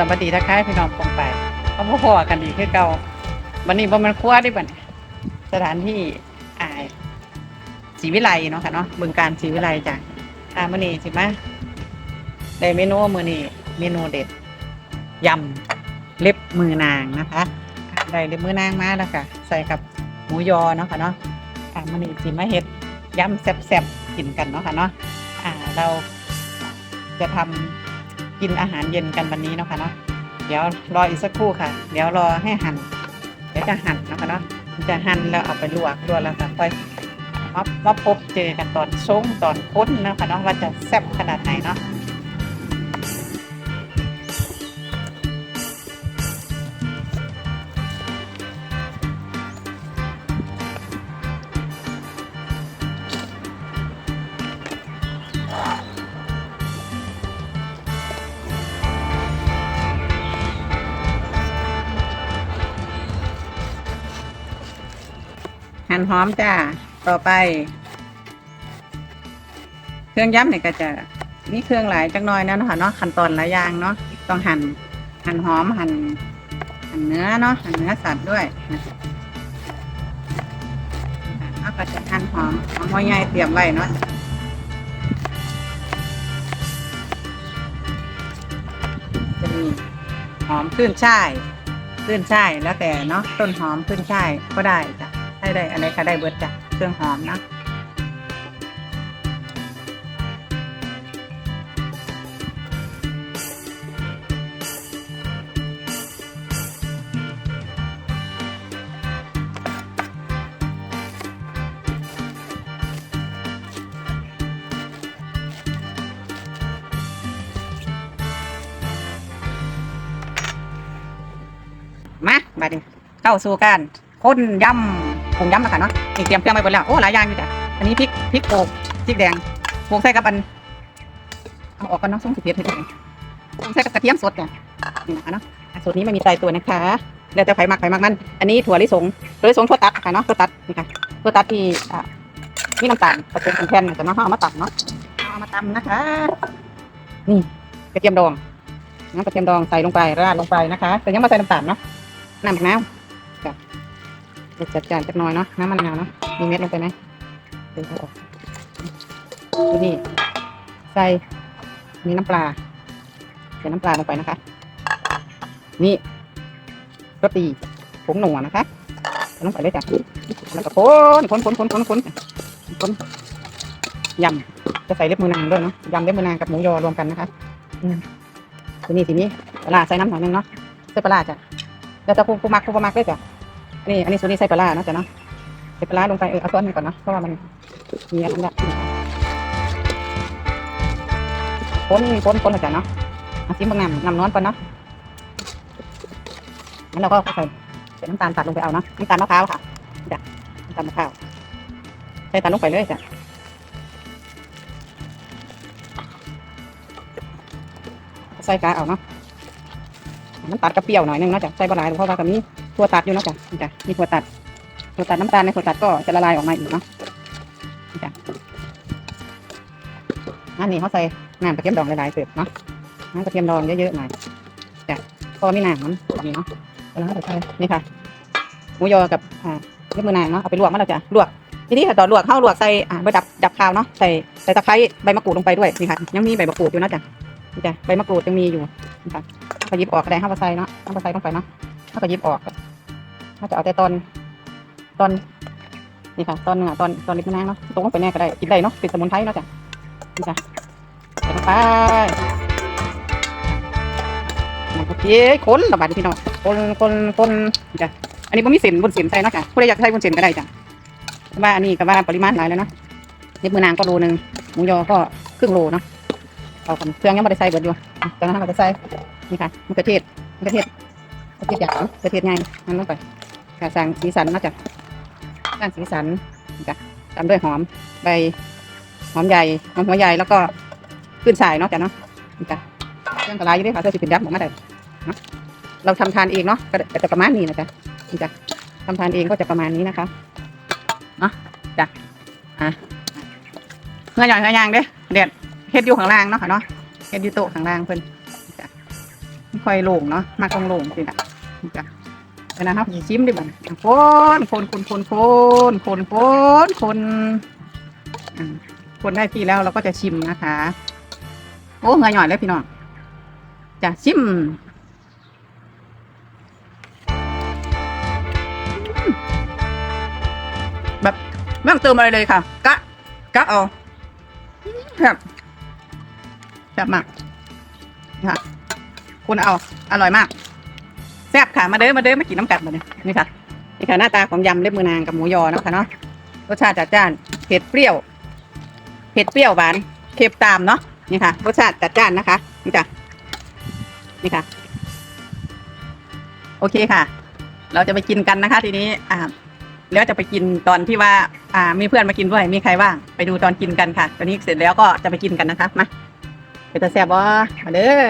สวัสดีทักทายพี่น้องปองไปเขาพ่อพอกันอีกคือเก่าวันนี้บ่มันครัวได้บ่เนี่ยสถานที่อ่าศรีวิไลเนาะค่ะเนาะบึงการศรีวิไลจ้ะอ่ามื้อนี้สิมาได้เมนูมื้อนี้เมนูเด็ดยำเล็บมือนางนะคะได้เล็บมือนางมาแล้วค่ะ ใส่กับหมูยอเนาะค่ะเนาะอ่ามื้อนี้สิมาเฮ็ดยำแซ่บๆกินกันเนาะค่ะเนาะอ่าเราจะทำ กินอาหารเย็นกันวันนี้เนาะคะเนาะเดี๋ยวรออีกสักครู่ค่ะ เดี๋ยวรอให้หั่นเดี๋ยวจะหั่นนะคะเนาะจะหั่นแล้วเอาไปลวกลวกแล้วค่ะค่อยมาพบเจอกันตอนชงตอนค้นนะคะเนาะว่าจะแซ่บขนาดไหนเนาะ หั่นหอมจ้า ต่อไป เครื่องย้ำเนี่ยก็จะมีเครื่องหลายจักหน่อยนะเนาะค่ะเนาะขั้นตอนหลายอย่างเนาะต้องหั่นหั่นหอมหั่นหั่นเนื้อเนาะหั่นเนื้อสัตว์ด้วยนะคะก็จะหั่นหอมหอมหัวใหญ่เตรียมไว้เนาะจะมีหอมขึ้นช่ายขึ้นช่ายแล้วแต่เนาะต้นหอมขึ้นช่ายก็ได้จ้ะ ได้ได้อะไรก็ได้เบิดจ้ะเครื่องหอมนะมาบัดนี้เข้าสู่การค้นยำ ผงย้ำนะคะเนาะนี่เตรียมเครื่องไว้หมดแล้วโอ้หลายอย่างอยู่จ้ะอันนี้พริกพริกโขลกพริกแดงโขลกใส่กับอันเอาออกกันเนาะส่งสิเพียรให้ดูโขลกใส่กับกระเทียมสดจ้ะนี่นะคะเนาะอะสูตรนี้ไม่มีตายตัวนะคะแล้วแต่ไผมักไผมักมัน อันนี้ถั่วลิสงถั่วลิสงถั่วตัดค่ะเนาะถั่วตัดนี่ค่ะถั่วตัดที่อ่ามีน้ำตาลผสมเป็นแผ่นแต่เนาะเอามาตัดเนาะเอามาตำนะคะ นี่กระเทียมดองน้ำกระเทียมดองใส่ลงไปราดลงไปนะคะแต่ยังไม่ใส่น้ำตาลเนาะน้ำมะนาวจ้ะ เดี๋ยวจัดจานจักน่อยเนาะน้ำมะนงาเนาะมีเม็ดลงไปไหมเดี๋ยวเอออกนี่ใส่มีน้ำปลาใส่น้ำปลาลงไปนะคะ นี่รสดีผงหนัวนะคะลงไปเลยจ้ะแล้วก็คนคนคนคนคนคนคนยำจะใส่เล็บมือนางด้วยเนาะยำเล็บมือนางกับหมูยอรวมกันนะคะอืมทีนี้ทีนี้ปลาใส่น้ำหน่อยหนึงเนาะใส่ปลาร้าจ้ะแล้วจะปูปูมักปูปูมักด้วยจ้ะ นี่อันนี้ส่วนนี้ใส่ปลาร้าเนาะจ้ะเนาะใส่ปลาร้าลงไปเออเอาซ้อนมันก่อนเนาะเพราะว่ามันมีอันนี้คนคนคนเลยจ้ะเนาะเอาซิมบางน้ำน้ำน้อนก่อนเนาะงั้นเราก็ใส่ใส่น้ำตาลตัดลงไปเอาเนาะน้ำตาลมะพร้าวค่ะจ้ะน้ำตาลมะพร้าวใส่ตัดลงไปเลยจ้ะใส่กาเอาเนาะน้ำตาลกระเปรี้ยวหน่อยนึงเนาะจ้ะใส่บะหลเพราะว่ากับนี้ ถั่วตัดอยู่เนาะจ้ะนี่จ้ะมีถั่วตัดถั่วตัดน้ำตาลในถั่วตัดก็จะละลายออกมาอีกเนาะนี่จ้ะอันนี้เขาใส่น้ำกระเทียมดองหลายๆเสิร์ฟเนาะน้ำกระเทียมดองเยอะๆหน่อยจ้ะเพราะว่ามีน้ำมันแบบนี้เนาะแล้วก็ใส่นี่ค่ะหมูยอกับอ่าเล็บมือนางเนาะเอาไปลวกมาแล้วจ้ะลวกทีนี้ค่ะตอลวกเข้าลวกใส่อ่าใบดับดับคาวเนาะใส่ใส่ตะไคร้ใบมะกรูดลงไปด้วยนี่ค่ะยังมีใบมะกรูดอยู่นะจ้ะนี่จ้ะใบมะกรูดยังมีอยู่นี่ค่ะเอาไปหยิบออกก็ได้เข้าใส่เนาะเข้าไปใส่ลงไปเนาะเข้าไปหยิบออก ถ้าจะเอาแต่ตอนตอนนี่ค่ะตอนเนื้อตอนตอนเล็บมือนางเนาะตรงลงไปแน่ก็ได้กินได้เนาะเป็นสมุนไพรเนาะจ้ะนี่จ้ะใส่ลงไปมันก็เจ๊คนระบาดพี่น้องคนคนคนจ้ะอันนี้ผมมีเส้นบนเส้นใส่เนาะจ้ะผู้ใดอยากใส่บนเส้นก็ได้จ้ะว่าอันนี้ก็ว่าปริมาณหลายแล้วเนาะเล็บมือนางก็โลนึงหมูยอก็ครึ่งโลเนาะเอากันเครื่องยังไม่ได้ใส่เบิดอยู่จากนั้นเราก็จะใส่นี่ค่ะมะเขือเทศมะเขือเทศมะเขือเทศหยาบมะเขือเทศใหญ่นั่นลงไป กระสังสีสันนาะจ้ะสร้างสีสันจ้ะตามด้วยหอมใบหอมใหญ่หอมหัวใหญ่แล้วก็ขึ้นสายเนาะจ้ะเนาะจ้ะเครื่องกระไรอยู่ด้วยค่ะเสื้อสีเป็นยับออกมาได้เราทำทานเองเนาะก็จะประมาณนี้นะจ๊ะจ้ะทำทานเองก็จะประมาณนี้นะคะเนาะจ้ะอะเงื่อนอย่างเงื่อนยางเด้เด็ดเฮ็ดอยู่ข้างล่างเนาะค่ะเนาะเฮ็ดอยู่โต๊ะข้างล่างเพิ่นจ้ะค่อยโล่งเนาะมากต้องโล่งสินะจ้ะ เดี๋ยนะครับชิมดิบันคนคนคนคนคนคนคนคนคนได้ที่แล้วเราก็จะชิมนะคะ โอ้เงยหน่อยแล้วพี่น้องจะชิมแบบไม่ต้องเติมอะไรเลยค่ะกะกะเอาแบบแบบมากค่ะคุณเอาอร่อยมาก แซ่บค่ะ มาเด้อมาเด้อมากินน้ำกัดมาเนี่ยนี่ค่ะนี่ค่ะหน้าตาของยำเล็บมือนางกับหมูยอเนาะค่ะเนาะรสชาติจัดจ้านเผ็ดเปรี้ยวเผ็ดเปรี้ยวหวานเค็มตามเนาะนี่ค่ะรสชาติจัดจ้านนะคะนี่จ้ะนี่ค่ะ โอเคค่ะ เราจะไปกินกันนะคะ ทีนี้อ่าแล้วจะไปกินตอนที่ว่า อ่า มีเพื่อนมากินด้วย มีใครว่าง ไปดูตอนกินกันค่ะ ตอนนี้เสร็จแล้วก็จะไปกินกันนะคะ มาไปตะแซ่บบ่มาเด้อ